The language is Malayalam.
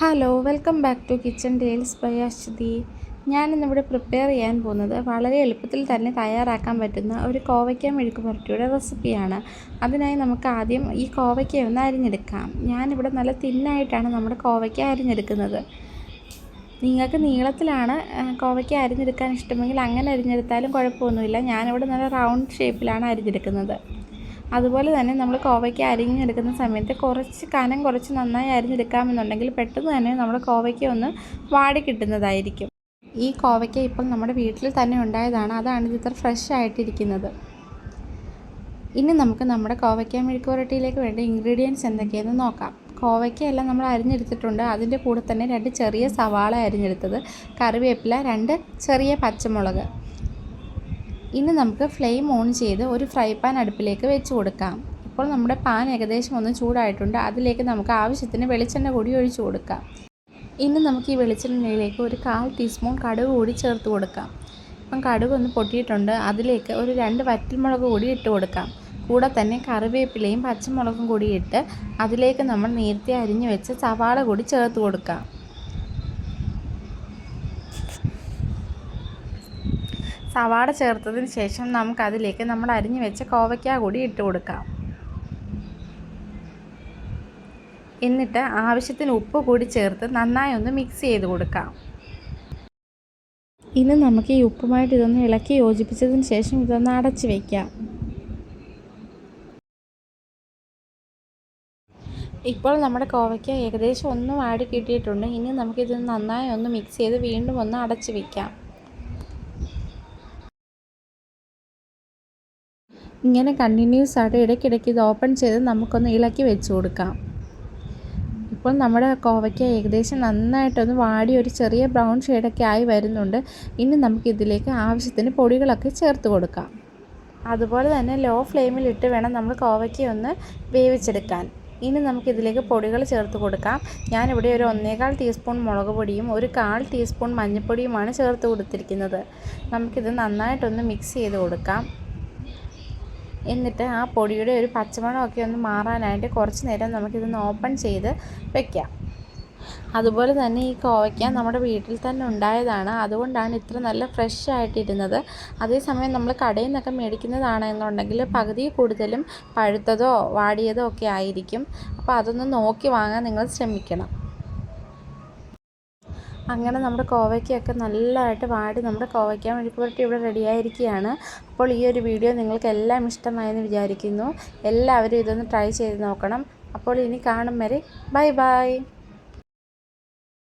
Hello welcome back to kitchen dales by Aswathy ഞാനിന്നിവിടെ പ്രിപ്പയർ ചെയ്യാൻ പോകുന്നത് വളരെ എളുപ്പത്തിൽ തന്നെ തയ്യാറാക്കാൻ പറ്റുന്ന ഒരു കോവയ്ക്ക മെഴുക്ക് പുരട്ടിയുടെ റെസിപ്പിയാണ് അതിനായി നമുക്ക് ആദ്യം ഈ കോവയ്ക്ക ഒന്ന് അരിഞ്ഞെടുക്കാം. ഞാനിവിടെ നല്ല തിന്നായിട്ടാണ് നമ്മുടെ കോവയ്ക്ക അരിഞ്ഞെടുക്കുന്നത്. നിങ്ങൾക്ക് നീളത്തിലാണ് കോവയ്ക്ക അരിഞ്ഞെടുക്കാൻ ഇഷ്ടമെങ്കിൽ അങ്ങനെ അരിഞ്ഞെടുത്താലും കുഴപ്പമൊന്നുമില്ല. ഞാനിവിടെ നല്ല റൗണ്ട് ഷേപ്പിലാണ് അരിഞ്ഞെടുക്കുന്നത്. അതുപോലെ തന്നെ നമ്മൾ കോവയ്ക്ക അരിഞ്ഞെടുക്കുന്ന സമയത്ത് കുറച്ച് കനം കുറച്ച് നന്നായി അരിഞ്ഞെടുക്കാമെന്നുണ്ടെങ്കിൽ പെട്ടെന്ന് തന്നെ നമ്മുടെ കോവയ്ക്ക ഒന്ന് വാടി കിട്ടുന്നതായിരിക്കും. ഈ കോവയ്ക്ക ഇപ്പോൾ നമ്മുടെ വീട്ടിൽ തന്നെ ഉണ്ടായതാണ്. അതാണ് ഇത് ഇത്ര ഫ്രഷ് ആയിട്ടിരിക്കുന്നത്. ഇനി നമുക്ക് നമ്മുടെ കോവയ്ക്ക മെഴുക്ക് പുരട്ടിയിലേക്ക് വേണ്ട ഇൻഗ്രീഡിയൻസ് എന്തൊക്കെയെന്ന് നോക്കാം. കോവയ്ക്കയെല്ലാം നമ്മൾ അരിഞ്ഞെടുത്തിട്ടുണ്ട്. അതിന്റെ കൂടെ തന്നെ രണ്ട് ചെറിയ സവാള അരിഞ്ഞെടുത്തത് കറിവേപ്പില രണ്ട് ചെറിയ പച്ചമുളക്. ഇനി നമുക്ക് ഫ്ലെയിം ഓൺ ചെയ്ത് ഒരു ഫ്രൈ പാൻ അടുപ്പിലേക്ക് വെച്ച് കൊടുക്കാം. ഇപ്പോൾ നമ്മുടെ പാൻ ഏകദേശം ഒന്ന് ചൂടായിട്ടുണ്ട്. അതിലേക്ക് നമുക്ക് ആവശ്യത്തിന് വെളിച്ചെണ്ണ കൂടി ഒഴിച്ചു കൊടുക്കാം. ഇനി നമുക്ക് ഈ വെളിച്ചെണ്ണയിലേക്ക് ഒരു കാൽ ടീസ്പൂൺ കടുക് കൂടി ചേർത്ത് കൊടുക്കാം. ഇപ്പം കടുക് ഒന്ന് പൊട്ടിയിട്ടുണ്ട്. അതിലേക്ക് ഒരു രണ്ട് വറ്റൽമുളക് കൂടി ഇട്ട് കൊടുക്കാം. കൂടെ തന്നെ കറിവേപ്പിലയും പച്ചമുളകും കൂടി ഇട്ട് അതിലേക്ക് നമ്മൾ നേരത്തെ അരിഞ്ഞു വെച്ച സവാള കൂടി ചേർത്ത് കൊടുക്കാം. സവാട ചേർത്തതിന് ശേഷം നമുക്കതിലേക്ക് നമ്മൾ അരിഞ്ഞു വെച്ച കോവയ്ക്ക കൂടി ഇട്ട് കൊടുക്കാം. എന്നിട്ട് ആവശ്യത്തിന് ഉപ്പ് കൂടി ചേർത്ത് നന്നായി ഒന്ന് മിക്സ് ചെയ്ത് കൊടുക്കാം. ഇനി നമുക്ക് ഈ ഉപ്പുമായിട്ട് ഇതൊന്ന് ഇളക്കി യോജിപ്പിച്ചതിന് ശേഷം ഇതൊന്ന് അടച്ച് വയ്ക്കാം ഇപ്പോൾ നമ്മുടെ കോവയ്ക്ക ഏകദേശം ഒന്ന് വാടി കിട്ടിയിട്ടുണ്ട്. ഇനി നമുക്കിത് നന്നായി ഒന്ന് മിക്സ് ചെയ്ത് വീണ്ടും ഒന്ന് അടച്ച് വയ്ക്കാം ഇങ്ങനെ കണ്ടിന്യൂസ് ആയിട്ട് ഇടയ്ക്കിടയ്ക്ക് ഇത് ഓപ്പൺ ചെയ്ത് നമുക്കൊന്ന് ഇളക്കി വെച്ച് കൊടുക്കാം. ഇപ്പോൾ നമ്മുടെ കോവയ്ക്ക ഏകദേശം നന്നായിട്ടൊന്ന് വാടി ഒരു ചെറിയ ബ്രൗൺ ഷെയ്ഡൊക്കെ ആയി വരുന്നുണ്ട്. ഇനി നമുക്ക് ഇതിലേക്ക് ആവശ്യത്തിന് പൊടികളൊക്കെ ചേർത്ത് കൊടുക്കാം. അതുപോലെ തന്നെ ലോ ഫ്ലെയിമിലിട്ട് വേണം നമ്മൾ കോവയ്ക്ക ഒന്ന് വേവിച്ചെടുക്കാൻ. ഇനി നമുക്കിതിലേക്ക് പൊടികൾ ചേർത്ത് കൊടുക്കാം. ഞാനിവിടെ ഒരു ഒന്നേകാൽ ടീസ്പൂൺ മുളക് പൊടിയും ഒരു കാൽ ടീസ്പൂൺ മഞ്ഞൾപ്പൊടിയുമാണ് ചേർത്ത് കൊടുത്തിരിക്കുന്നത്. നമുക്കിത് നന്നായിട്ടൊന്ന് മിക്സ് ചെയ്ത് കൊടുക്കാം. എന്നിട്ട് ആ പൊടിയുടെ ഒരു പച്ചമണമൊക്കെ ഒന്ന് മാറാനായിട്ട് കുറച്ച് നേരം നമുക്കിതൊന്ന് ഓപ്പൺ ചെയ്ത് വെക്കാം. അതുപോലെ തന്നെ ഈ കോവയ്ക്ക നമ്മുടെ വീട്ടിൽ തന്നെ ഉണ്ടായതാണ്. അതുകൊണ്ടാണ് ഇത്ര നല്ല ഫ്രഷ് ആയിട്ടിരുന്നത്. അതേസമയം നമ്മൾ കടയിൽ നിന്നൊക്കെ മേടിക്കുന്നതാണെന്നുണ്ടെങ്കിൽ പകുതി കൂടുതലും പഴുത്തതോ വാടിയതോ ഒക്കെ ആയിരിക്കും. അപ്പോൾ അതൊന്ന് നോക്കി വാങ്ങാൻ നിങ്ങൾ ശ്രമിക്കണം. അങ്ങനെ നമ്മുടെ കോവയ്ക്കൊക്കെ നല്ലതായിട്ട് വാടി നമ്മുടെ കോവയ്ക്ക മെഴുക്കുപുരട്ടി ഇവിടെ റെഡിയായിരിക്കുകയാണ് അപ്പോൾ ഈ ഒരു വീഡിയോ നിങ്ങൾക്ക് എല്ലാം ഇഷ്ടമായെന്ന് വിചാരിക്കുന്നു. എല്ലാവരും ഇതൊന്ന് ട്രൈ ചെയ്ത് നോക്കണം. അപ്പോൾ ഇനി കാണും വരെ. Bye bye